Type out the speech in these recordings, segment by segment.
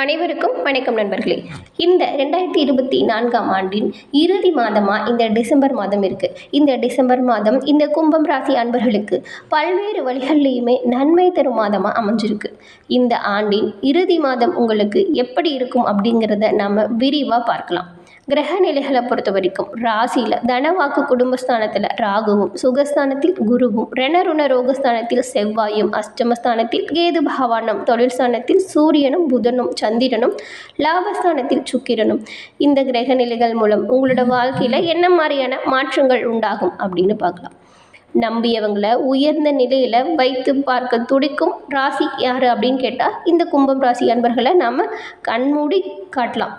அனைவருக்கும் வணக்கம் நண்பர்களே. இந்த ரெண்டாயிரத்தி இருபத்தி நான்காம் ஆண்டின் இறுதி மாதமாக இந்த டிசம்பர் மாதம் இருக்குது இந்த டிசம்பர் மாதம் இந்த கும்பம் ராசி அன்பர்களுக்கு பல்வேறு வழிகள்லையுமே நன்மை தரும் மாதமாக அமைஞ்சிருக்கு. இந்த ஆண்டின் இறுதி மாதம் உங்களுக்கு எப்படி இருக்கும் அப்படிங்கிறத நாம் விரிவாக பார்க்கலாம். கிரக நிலைகளை பொறுத்த வரைக்கும் ராசியில் தனவாக்கு குடும்பஸ்தானத்தில் ராகுவும் சுகஸ்தானத்தில் குருவும் ரணருண ரோகஸ்தானத்தில் செவ்வாயும் அஷ்டமஸ்தானத்தில் கேது பகவானும் தொழில் ஸ்தானத்தில் சூரியனும் புதனும் சந்திரனும் லாபஸ்தானத்தில் சுக்கிரனும். இந்த கிரக நிலைகள் மூலம் உங்களோட வாழ்க்கையில் என்ன மாதிரியான மாற்றங்கள் உண்டாகும் அப்படின்னு பார்க்கலாம். நம்பியவங்களை உயர்ந்த நிலையில் வைத்து பார்க்க துடிக்கும் ராசி யார் அப்படின்னு கேட்டால் இந்த கும்பம் ராசி அன்பர்களை நாம் கண்மூடி காட்டலாம்.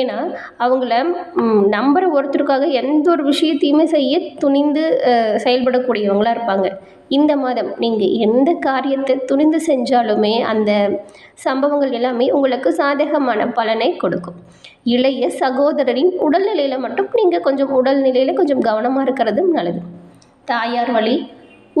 ஏன்னா அவங்கள நம்புகிற நம்புற ஒருத்தருக்காக எந்த ஒரு விஷயத்தையுமே செய்ய துணிந்து செயல்படக்கூடியவங்களாக இருப்பாங்க. இந்த மாதம் நீங்கள் எந்த காரியத்தை துணிந்து செஞ்சாலுமே அந்த சம்பவங்கள் எல்லாமே உங்களுக்கு சாதகமான பலனை கொடுக்கும். இளைய சகோதரரின் உடல்நிலையில் மட்டும் நீங்கள் கொஞ்சம் உடல்நிலையில் கொஞ்சம் கவனமாக இருக்கிறது நல்லது. தாயார் வழி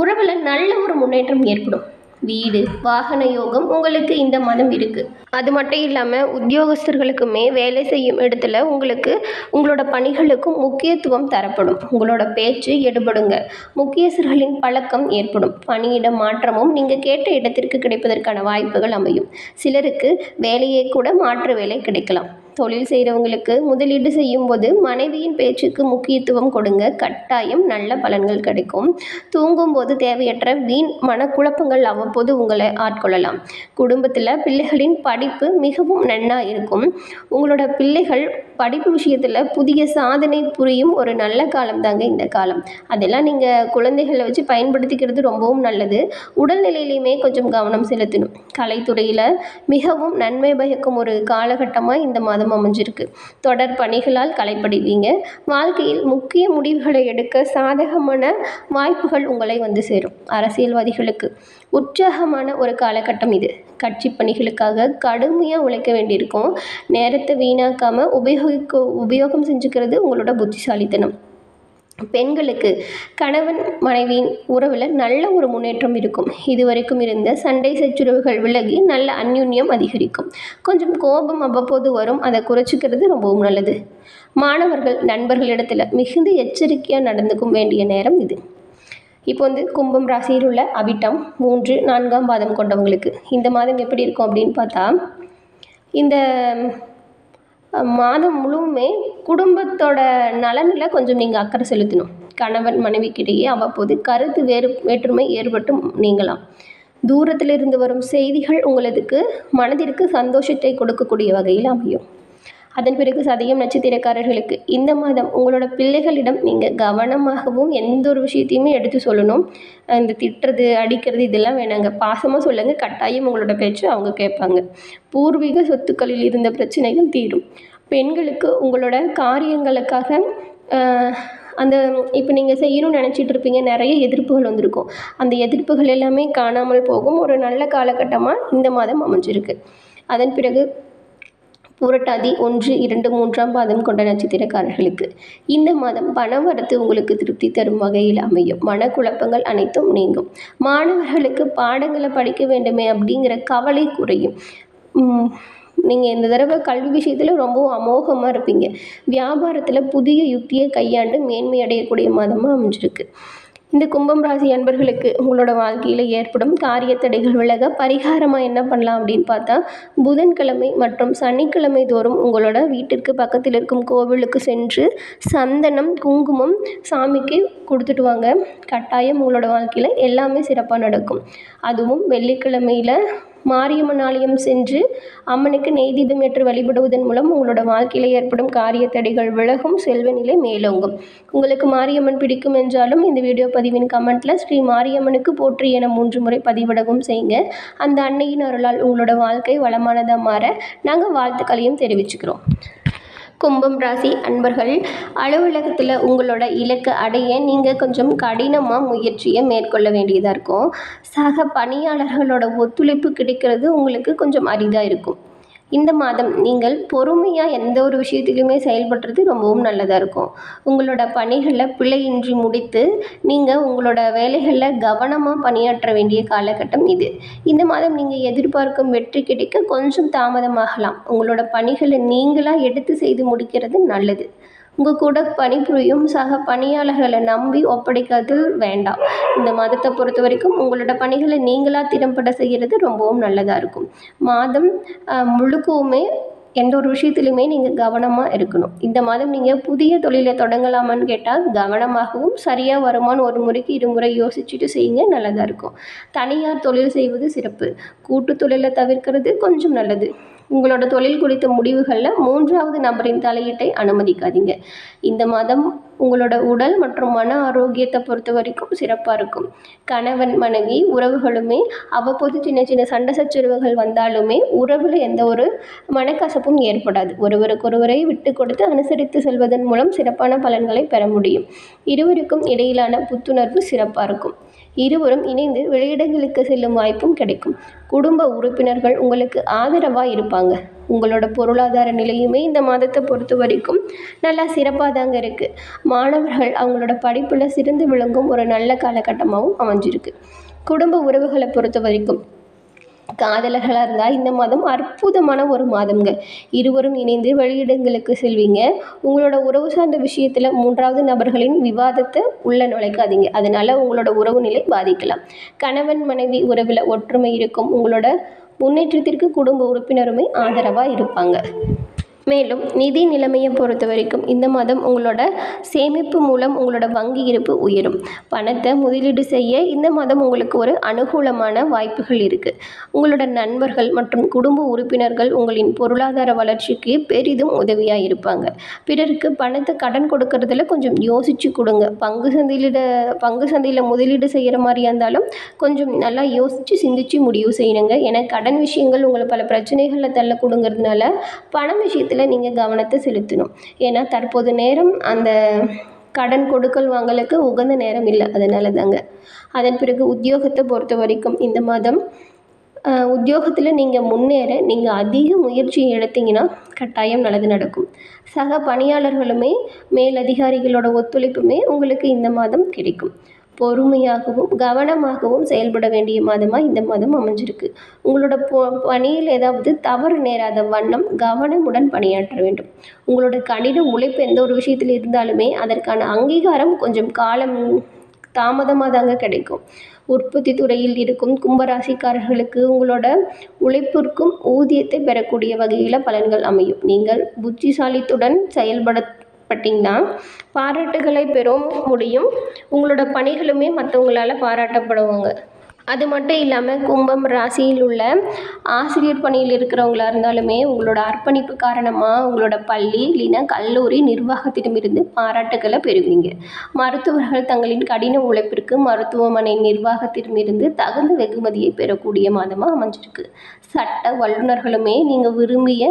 உறவில் நல்ல ஒரு முன்னேற்றம் ஏற்படும். வீடு வாகன யோகம் உங்களுக்கு இந்த மாதம் இருக்குது அது மட்டும் இல்லாமல் உத்தியோகஸ்தர்களுக்குமே வேலை செய்யும் இடத்துல உங்களுக்கு உங்களோட பணிகளுக்கும் முக்கியத்துவம் தரப்படும். உங்களோட பேச்சு எடுபடுங்க. முக்கியஸ்தர்களின் பழக்கம் ஏற்படும். பணியிட மாற்றமும் நீங்கள் கேட்ட இடத்திற்கு கிடைப்பதற்கான வாய்ப்புகள் அமையும். சிலருக்கு வேலையே கூட மாற்று வேலை கிடைக்கலாம். தொழில் செய்கிறவங்களுக்கு முதலீடு செய்யும்போது மனைவியின் பேச்சுக்கு முக்கியத்துவம் கொடுங்க. கட்டாயம் நல்ல பலன்கள் கிடைக்கும். தூங்கும்போது தேவையற்ற வீண் மனக்குழப்பங்கள் அவ்வப்போது உங்களை ஆட்கொள்ளலாம். குடும்பத்தில் பிள்ளைகளின் படிப்பு மிகவும் நன்னாக இருக்கும். உங்களோட பிள்ளைகள் படிப்பு விஷயத்தில் புதிய சாதனை புரியும் ஒரு நல்ல காலம் தாங்க இந்த காலம். அதெல்லாம் நீங்கள் குழந்தைகளை வச்சு பயன்படுத்திக்கிறது ரொம்பவும் நல்லது. உடல்நிலையிலையுமே கொஞ்சம் கவனம் செலுத்தணும். கலைத்துறையில் மிகவும் நன்மை பயக்கும் ஒரு காலகட்டமாக இந்த மாதம் அமைஞ்சிருக்கு. தொடர் பணிகளால் களைப்படைவீங்க. வாழ்க்கையில் முக்கிய முடிவுகளை எடுக்க சாதகமான வாய்ப்புகள் உங்களை வந்து சேரும். அரசியல்வாதிகளுக்கு உற்சாகமான ஒரு காலகட்டம் இது. கட்சி பணிகளுக்காக கடுமையாக உழைக்க வேண்டியிருக்கும். நேரத்தை வீணாக்காமல் உபயோகிக்க உபயோகம் செஞ்சுக்கிறது உங்களோட புத்திசாலித்தனம். பெண்களுக்கு கணவன் மனைவியின் உறவில் நல்ல ஒரு முன்னேற்றம் இருக்கும். இதுவரைக்கும் இருந்த சண்டை சச்சுரவுகள் விலகி நல்ல அந்யுன்யம் அதிகரிக்கும். கொஞ்சம் கோபம் அவ்வப்போது வரும். அதை குறைச்சிக்கிறது ரொம்பவும் நல்லது. மாணவர்கள் நண்பர்களிடத்தில் மிகுந்த எச்சரிக்கையாக நடந்துக்கும் வேண்டிய நேரம் இது. இப்போ வந்து கும்பம் ராசியில் உள்ள அவிட்டம் மூன்று நான்காம் பாதம் கொண்டவங்களுக்கு இந்த மாதம் எப்படி இருக்கும் அப்படின்னு பார்த்தா இந்த மாதம் முழுவுமே குடும்பத்தோட நலனில் கொஞ்சம் நீங்கள் அக்கறை செலுத்தணும். கணவன் மனைவிக்கிடையே அவ்வப்போது கருத்து வேறு வேற்றுமை ஏற்பட்டு நீங்கலாம் தூரத்தில் இருந்து வரும் செய்திகள் உங்களதுக்கு மனதிற்கு சந்தோஷத்தை கொடுக்கக்கூடிய வகையில் அமையும். அதன் பிறகு சதயம் நட்சத்திரக்காரர்களுக்கு இந்த மாதம் உங்களோட பிள்ளைகளிடம் நீங்கள் கவனமாகவும் எந்த ஒரு விஷயத்தையுமே எடுத்து சொல்லணும். இந்த திட்டுறது அடிக்கிறது இதெல்லாம் வேணாங்க. பாசமாக சொல்லுங்கள் கட்டாயம் உங்களோட பேச்சு அவங்க கேட்பாங்க. பூர்வீக சொத்துக்களில் இருந்த பிரச்சனைகள் தீரும். பெண்களுக்கு உங்களோட காரியங்களுக்காக அந்த இப்போ நீங்கள் செய்யணும்னு நினச்சிட்டு இருப்பீங்க. நிறைய எதிர்ப்புகள் வந்திருக்கும். அந்த எதிர்ப்புகள் எல்லாமே காணாமல் போகும். ஒரு நல்ல காலகட்டமாக இந்த மாதம் அமைஞ்சிருக்கு. அதன் பிறகு புரட்டாதி ஒன்று இரண்டு மூன்றாம் பாதம் கொண்ட நட்சத்திரக்காரர்களுக்கு. இந்த மாதம் பணவரத்து உங்களுக்கு திருப்தி தரும் வகையில் அமையும். மனக்குழப்பங்கள் அனைத்தும் நீங்கும். மாணவர்களுக்கு பாடங்களை படிக்க வேண்டுமே அப்படிங்கிற கவலை குறையும். நீங்கள் இந்த தடவை கல்வி விஷயத்தில் ரொம்பவும் அமோகமாக இருப்பீங்க. வியாபாரத்தில் புதிய யுக்தியை கையாண்டு மேன்மை அடையக்கூடிய மாதமாக அமைஞ்சிருக்கு. இந்த கும்பம் ராசி அன்பர்களுக்கு உங்களோட வாழ்க்கையில் ஏற்படும் காரிய தடைகள் விலக பரிகாரமாக என்ன பண்ணலாம் அப்படின்னு பார்த்தா புதன்கிழமை மற்றும் சனிக்கிழமை தோறும் உங்களோட வீட்டிற்கு பக்கத்தில் இருக்கும் கோவிலுக்கு சென்று சந்தனம் குங்குமம் சாமிக்கு கொடுத்துட்டு வாங்க. கட்டாயம் உங்களோட வாழ்க்கையில் எல்லாமே சிறப்பாக நடக்கும். அதுவும் வெள்ளிக்கிழமையில் மாரியம்மன் ஆலயம் சென்று அம்மனுக்கு நெய் தீபம் ஏற்று வழிபடுவதன் மூலம் உங்களோட வாழ்க்கையில் ஏற்படும் காரிய தடைகள் விலகும் செல்வ நிலை மேலோங்கும். உங்களுக்கு மாரியம்மன் பிடிக்கும் என்றாலும் இந்த வீடியோ பதிவின் கமெண்ட்டில் ஸ்ரீ மாரியம்மனுக்கு போற்றி என மூன்று முறை பதிவிடவும் செய்யுங்க. அந்த அன்னையின் அருளால் உங்களோட வாழ்க்கை வளமானதாக மாற நாங்கள் வாழ்த்துக்களையும் தெரிவிச்சுக்கிறோம். கும்பம் ராசி அன்பர்கள் அலுவலகத்தில் உங்களோட இலக்கை அடைய நீங்கள் கொஞ்சம் கடினமாக முயற்சியை மேற்கொள்ள வேண்டியதாக இருக்கும். சக பணியாளர்களோட ஒத்துழைப்பு கிடைக்கிறது உங்களுக்கு கொஞ்சம் அரிதாக இருக்கும். இந்த மாதம் நீங்கள் பொறுமையாக எந்த ஒரு விஷயத்திலுமே செயல்படுறது ரொம்பவும் நல்லதாக இருக்கும். உங்களோட பணிகளை பிழையின்றி முடித்து நீங்கள் உங்களோட வேலைகளில் கவனமாக பணியாற்ற வேண்டிய காலகட்டம் இது. இந்த மாதம் நீங்கள் எதிர்பார்க்கும் வெற்றி கிடைக்க கொஞ்சம் தாமதமாகலாம். உங்களோட பணிகளை நீங்களாக எடுத்து செய்து முடிக்கிறது நல்லது. உங்கள் கூட பணிபுரியும் சக பணியாளர்களை நம்பி ஒப்படைக்கிறது வேண்டாம். இந்த மாதத்தை பொறுத்த வரைக்கும் உங்களோட பணிகளை நீங்களாக திறம்பட செய்கிறது ரொம்பவும் நல்லதாக இருக்கும். மாதம் முழுக்கவுமே எந்த ஒரு விஷயத்துலையுமே நீங்கள் கவனமாக இருக்கணும். இந்த மாதம் நீங்கள் புதிய தொழிலை தொடங்கலாமான்னு கேட்டால் கவனமாகவும் சரியாக வருமானு ஒரு முறைக்கு இருமுறை யோசிச்சுட்டு செய்யுங்க நல்லதாக இருக்கும். தனியார் தொழில் செய்வது சிறப்பு. கூட்டு தொழிலை தவிர்க்கிறது கொஞ்சம் நல்லது. உங்களோட தொழில் குறித்த முடிவுகளில் மூன்றாவது நபரின் தலையீட்டை அனுமதிக்காதீங்க. இந்த மாதம் உங்களோட உடல் மற்றும் மன ஆரோக்கியத்தை பொறுத்த வரைக்கும் சிறப்பாக இருக்கும். கணவன் மனைவி உறவுகளுமே அவ்வப்போது சின்ன சின்ன சண்டை சச்சரவுகள் வந்தாலுமே உறவில் எந்த ஒரு மனக்கசப்பும் ஏற்படாது. ஒருவருக்கொருவரை விட்டு கொடுத்து அனுசரித்து செல்வதன் மூலம் சிறப்பான பலன்களை பெற முடியும். இருவருக்கும் இடையிலான புத்துணர்வு சிறப்பாக இருக்கும். இருவரும் இணைந்து வெளியிடங்களுக்கு செல்லும் வாய்ப்பும் கிடைக்கும். குடும்ப உறுப்பினர்கள் உங்களுக்கு ஆதரவாக இருப்பாங்க. உங்களோட பொருளாதார நிலையுமே இந்த மாதத்தை பொறுத்த வரைக்கும் நல்லா சிறப்பாக தாங்க இருக்குது மாணவர்கள் அவங்களோட படிப்பில் சிறந்து விளங்கும் ஒரு நல்ல காலகட்டமாகவும் அமைஞ்சிருக்கு. குடும்ப உறவுகளை பொறுத்த வரைக்கும் காதலர்களாக இருந்தால் இந்த மாதம் அற்புதமான ஒரு மாதம்ங்க. இருவரும் இணைந்து வெளியிடங்களுக்கு செல்வீங்க. உங்களோட உறவு சார்ந்த விஷயத்தில் மூன்றாவது நபர்களின் விவாதத்தை உள்ள நுழைக்காதீங்க. அதனால் உங்களோட உறவு நிலை பாதிக்கலாம். கணவன் மனைவி உறவில் ஒற்றுமை இருக்கும். உங்களோட முன்னேற்றத்திற்கு குடும்ப உறுப்பினருமே ஆதரவாக இருப்பாங்க. மேலும் நிதி நிலைமையை பொறுத்த வரைக்கும் இந்த மாதம் உங்களோட சேமிப்பு மூலம் உங்களோட வங்கி இருப்பு உயரும். பணத்தை முதலீடு செய்ய இந்த மாதம் உங்களுக்கு ஒரு அனுகூலமான வாய்ப்புகள் இருக்குது உங்களோட நண்பர்கள் மற்றும் குடும்ப உறுப்பினர்கள் உங்களின் பொருளாதார வளர்ச்சிக்கு பெரிதும் உதவியாக இருப்பாங்க. பிறருக்கு பணத்தை கடன் கொடுக்கறதுல கொஞ்சம் யோசிச்சு கொடுங்க. பங்கு சந்தையில பங்கு சந்தையில் முதலீடு செய்கிற மாதிரியா இருந்தாலும் கொஞ்சம் நல்லா யோசித்து சிந்திச்சு முடிவு செய்யணுங்க ஏன்னா கடன் விஷயங்கள் உங்களை பல பிரச்சனைகளில் தள்ள கொடுங்கறதுனால பணம் விஷயத்தில் நீங்கள் கவனத்தை செலுத்தணும். ஏன்னா தற்போது நேரம் அந்த கடன் கொடுக்கல் வாங்கலுக்கு உகந்த நேரம் இல்லை. அதனால தாங்க அதன் பிறகு உத்தியோகத்தை பொறுத்த வரைக்கும் இந்த மாதம் உத்தியோகத்தில் நீங்கள் முன்னேற நீங்கள் அதிக முயற்சி எடுத்தீங்கன்னா கட்டாயம் நல்லது நடக்கும். சக பணியாளர்களுமே மேலதிகாரிகளோட ஒத்துழைப்புமே உங்களுக்கு இந்த மாதம் கிடைக்கும். பொறுமையாகவும் கவனமாகவும் செயல்பட வேண்டிய மாதமாக இந்த மாதம் அமைஞ்சிருக்கு. உங்களோட பொ பணியில் ஏதாவது தவறு நேராத வண்ணம் கவனமுடன் பணியாற்ற வேண்டும். உங்களோட கடின உழைப்பு எந்த ஒரு விஷயத்தில் இருந்தாலுமே அதற்கான அங்கீகாரம் கொஞ்சம் காலம் தாமதமாக தாங்க கிடைக்கும். உற்பத்தி துறையில் இருக்கும் கும்பராசிக்காரர்களுக்கு உங்களோட உழைப்பிற்கும் ஊதியத்தை பெறக்கூடிய வகையில் பலன்கள் அமையும். நீங்கள் புத்திசாலித்துடன் செயல்பட பட்டிங்கன்னா பாராட்டுகளை பெறும் முடியும். உங்களோட பணிகளுமே மற்றவங்களால பாராட்டப்படுவாங்க. அது மட்டும் இல்லாமல் கும்பம் ராசியில் உள்ள ஆசிரியர் பணியில் இருக்கிறவங்களா இருந்தாலுமே உங்களோட அர்ப்பணிப்பு காரணமாக உங்களோட பள்ளி இல்லைன்னா கல்லூரி நிர்வாகத்திடமிருந்து பாராட்டுகளை பெறுவீங்க. மருத்துவர்கள் தங்களின் கடின உழைப்பிற்கு மருத்துவமனை நிர்வாகத்திடமிருந்து தகுந்த வெகுமதியை பெறக்கூடிய மாதமாக அமைஞ்சிருக்கு. சட்ட வல்லுநர்களுமே நீங்கள் விரும்பிய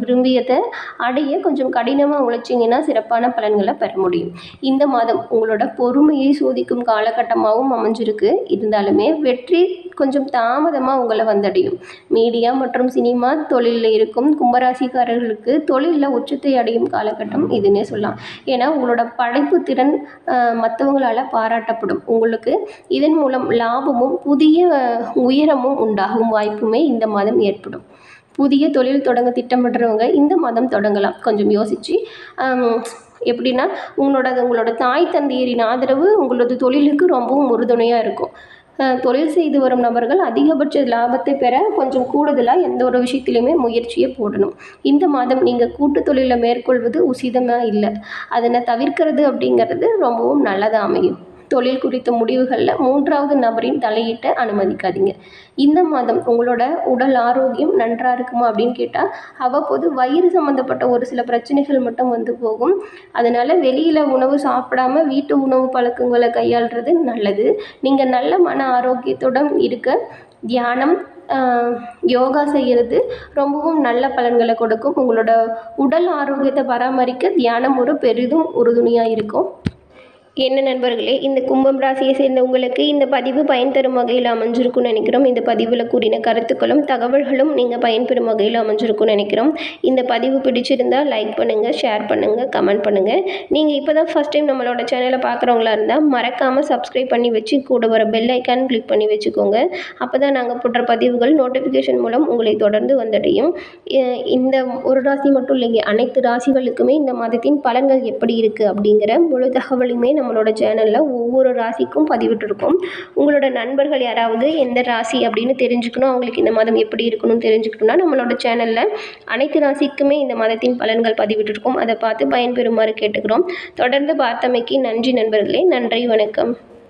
விரும்பியதை அடைய கொஞ்சம் கடினமாக உழைச்சிங்கன்னா சிறப்பான பலன்களை பெற முடியும். இந்த மாதம் உங்களோட பொறுமையை சோதிக்கும் காலகட்டமாகவும் அமைஞ்சிருக்கு. இருந்தாலும் வெற்றி கொஞ்சம் தாமதமாக உங்களை வந்தடையும். மீடியா மற்றும் சினிமா தொழிலில் இருக்கும் கும்பராசிக்காரர்களுக்கு தொழிலில் உச்சத்தை அடையும் காலகட்டம் இதுன்னே சொல்லலாம். ஏன்னா உங்களோட படைப்பு திறன் மற்றவங்களால் பாராட்டப்படும். உங்களுக்கு இதன் மூலம் லாபமும் புதிய உயரமும் உண்டாகும் வாய்ப்புமே இந்த மாதம் ஏற்படும். புதிய தொழில் தொடங்க திட்டமிடுறவங்க இந்த மாதம் தொடங்கலாம். கொஞ்சம் யோசித்து எப்படின்னா உங்களோட உங்களோட தாய் தந்தையரின் ஆதரவு உங்களோட தொழிலுக்கு ரொம்பவும் உறுதுணையாக இருக்கும். தொழில் செய்து வரும் நபர்கள் அதிகபட்ச லாபத்தை பெற கொஞ்சம் கூடுதலாக எந்த ஒரு விஷயத்திலையுமே முயற்சியை போடணும். இந்த மாதம் நீங்கள் கூட்டு தொழிலை மேற்கொள்வது உசிதமாக இல்லை. அதனை தவிர்க்கிறது அப்படிங்கிறது ரொம்பவும் நல்லதாக அமையும். தொழில் குறித்த முடிவுகளில் மூன்றாவது நபரின் தலையிட்ட அனுமதிக்காதீங்க. இந்த மாதம் உங்களோட உடல் ஆரோக்கியம் நன்றாக இருக்குமா அப்படின்னு கேட்டால் அவ்வப்போது வயிறு சம்மந்தப்பட்ட ஒரு சில பிரச்சனைகள் மட்டும் வந்து போகும். அதனால் வெளியில் உணவு சாப்பிடாம வீட்டு உணவு பழக்கங்களை கையாளுறது நல்லது. நீங்கள் நல்ல மன ஆரோக்கியத்துடன் இருக்க தியானம் யோகா செய்கிறது ரொம்பவும் நல்ல பலன்களை கொடுக்கும். உங்களோட உடல் ஆரோக்கியத்தை பராமரிக்க தியானம் ஒரு பெரிதும் உறுதுணையாக இருக்கும். என்ன நண்பர்களே இந்த கும்பம் ராசியை சேர்ந்த உங்களுக்கு இந்த பதிவு பயன் தரும் வகையில் அமைஞ்சிருக்கும்னு நினைக்கிறோம். இந்த பதிவில் கூறின கருத்துக்களும் தகவல்களும் நீங்கள் பயன்பெறும் வகையில் அமைஞ்சிருக்கும்னு நினைக்கிறோம். இந்த பதிவு பிடிச்சிருந்தால் லைக் பண்ணுங்கள் ஷேர் பண்ணுங்கள் கமெண்ட் பண்ணுங்கள் நீங்கள் இப்போ தான் ஃபஸ்ட் டைம் நம்மளோட சேனலை பார்க்குறவங்களா இருந்தால் மறக்காமல் சப்ஸ்கிரைப் பண்ணி வச்சு கூட வர பெல் ஐக்கான் கிளிக் பண்ணி வச்சுக்கோங்க. அப்போ தான் நாங்கள் போடுற பதிவுகள் நோட்டிஃபிகேஷன் மூலம் உங்களை தொடர்ந்து வந்தடையும். இந்த ஒரு ராசி மட்டும் இல்லைங்க அனைத்து ராசிகளுக்குமே இந்த மாதத்தின் பலன்கள் எப்படி இருக்குது அப்படிங்கிற முழு தகவலுமே நம்ம நம்மளோட சேனலில் ஒவ்வொரு ராசிக்கும் பதிவிட்டிருக்கோம். உங்களோட நண்பர்கள் யாராவது எந்த ராசி அப்படின்னு தெரிஞ்சுக்கணும் அவங்களுக்கு இந்த மாதம் எப்படி இருக்கணும்னு தெரிஞ்சுக்கணும்னா நம்மளோட சேனலில் அனைத்து ராசிக்குமே இந்த மாதத்தின் பலன்கள் பதிவிட்டிருக்கோம். அதை பார்த்து பயன்பெறுமாறு கேட்டுக்கிறோம். தொடர்ந்து பார்த்தமைக்கு நன்றி நண்பர்களே நன்றி வணக்கம்.